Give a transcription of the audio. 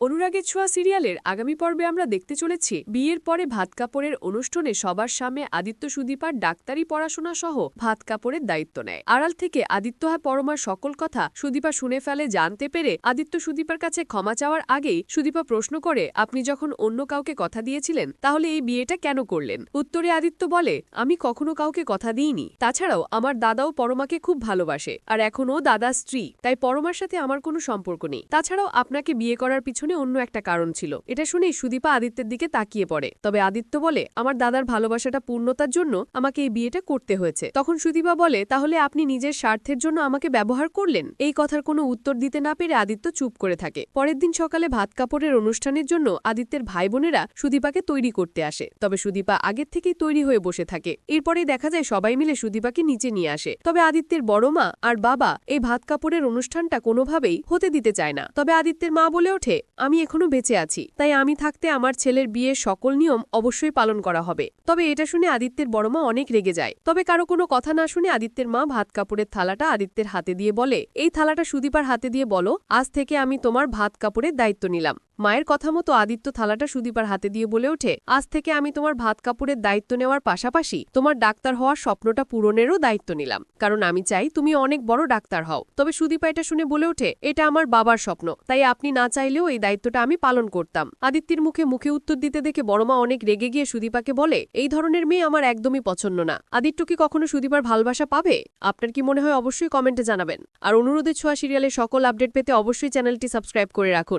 অনুরাগের ছোঁয়া সিরিয়ালের আগামী পর্বে আমরা দেখতে চলেছি বিয়ের পরে ভাত কাপড়ের অনুষ্ঠানে সবার সামনে আদিত্য সুদীপার ডাক্তারি পড়াশোনা সহ ভাত কাপড়ের দায়িত্ব নেয়। আড়াল থেকে আদিত্য হয় পরমার সকল কথা সুদীপা শুনে ফেলে জানতে পেরে আদিত্য সুদীপার কাছে ক্ষমা চাওয়ার আগেই সুদীপা প্রশ্ন করে, আপনি যখন অন্য কাউকে কথা দিয়েছিলেন, তাহলে এই বিয়েটা কেন করলেন? উত্তরে আদিত্য বলে, আমি কখনো কাউকে কথা দিইনি। তাছাড়াও আমার দাদাও পরমাকে খুব ভালোবাসে, আর এখনও দাদা স্ত্রী, তাই পরমার সাথে আমার কোনো সম্পর্ক নেই। তাছাড়াও আপনাকে বিয়ে করার পিছনে অন্য একটা কারণ ছিল। এটা শুনেই সুদীপা আদিত্যের দিকে তাকিয়ে পড়ে। তবে আদিত্য বলে, আমার দাদার ভালোবাসাটা পূর্ণতার জন্য আমাকে এই বিয়েটা করতে হয়েছে। তখন সুদীপা বলে, তাহলে আপনি নিজের স্বার্থের জন্য আমাকে ব্যবহার করলেন? এই কথার কোনো উত্তর দিতে না পেরে আদিত্য চুপ করে থাকে। পরের দিন সকালে ভাত কাপড়ের অনুষ্ঠানের জন্য আদিত্যের ভাই বোনেরা সুদীপাকে তৈরি করতে আসে। তবে সুদীপা আগের থেকেই তৈরি হয়ে বসে থাকে। এরপরে দেখা যায় সবাই মিলে সুদীপাকে নিচে নিয়ে আসে। তবে আদিত্যের বড় মা আর বাবা এই ভাত কাপড়ের অনুষ্ঠানটা কোনোভাবেই হতে দিতে চায় না। তবে আদিত্যের মা বলে ওঠে আমি এখনও বেঁচে আছি, তাই আমি থাকতে আমার ছেলের বিয়ের সকল নিয়ম অবশ্যই পালন করা হবে। তবে এটা শুনে আদিত্যের বড় মা অনেক রেগে যায়। তবে কারও কোনো কথা না শুনে আদিত্যের মা ভাত কাপড়ের থালাটা আদিত্যের হাতে দিয়ে বলে, এই থালাটা সুদীপার হাতে দিয়ে বলো, আজ থেকে আমি তোমার ভাত কাপড়ের দায়িত্ব নিলাম। মায়ের কথা মতো আদিত্য থালাটা সুদীপার হাতে দিয়ে বলে ওঠে, আজ থেকে আমি তোমার ভাত কাপড়ের দায়িত্ব নেওয়ার পাশাপাশি তোমার ডাক্তার হওয়ার স্বপ্নটা পূরণেরও দায়িত্ব নিলাম। কারণ আমি চাই তুমি অনেক বড় ডাক্তার হও। তবে সুদীপা এটা শুনে বলে ওঠে, এটা আমার বাবার স্বপ্ন, তাই আপনি না চাইলেও এই দায়িত্বটা আমি পালন করতাম। আদিত্যের মুখে মুখে উত্তর দিতে দেখে বড়মা অনেক রেগে গিয়ে সুদীপাকে বলে, এই ধরনের মেয়ে আমার একদমই পছন্দ না। আদিত্য কি কখনো সুদীপার ভালোবাসা পাবে? আপনার কি মনে হয় অবশ্যই কমেন্টে জানাবেন। আর অনুরোধের ছোঁয়া সিরিয়ালের সকল আপডেট পেতে অবশ্যই চ্যানেলটি সাবস্ক্রাইব করে রাখুন।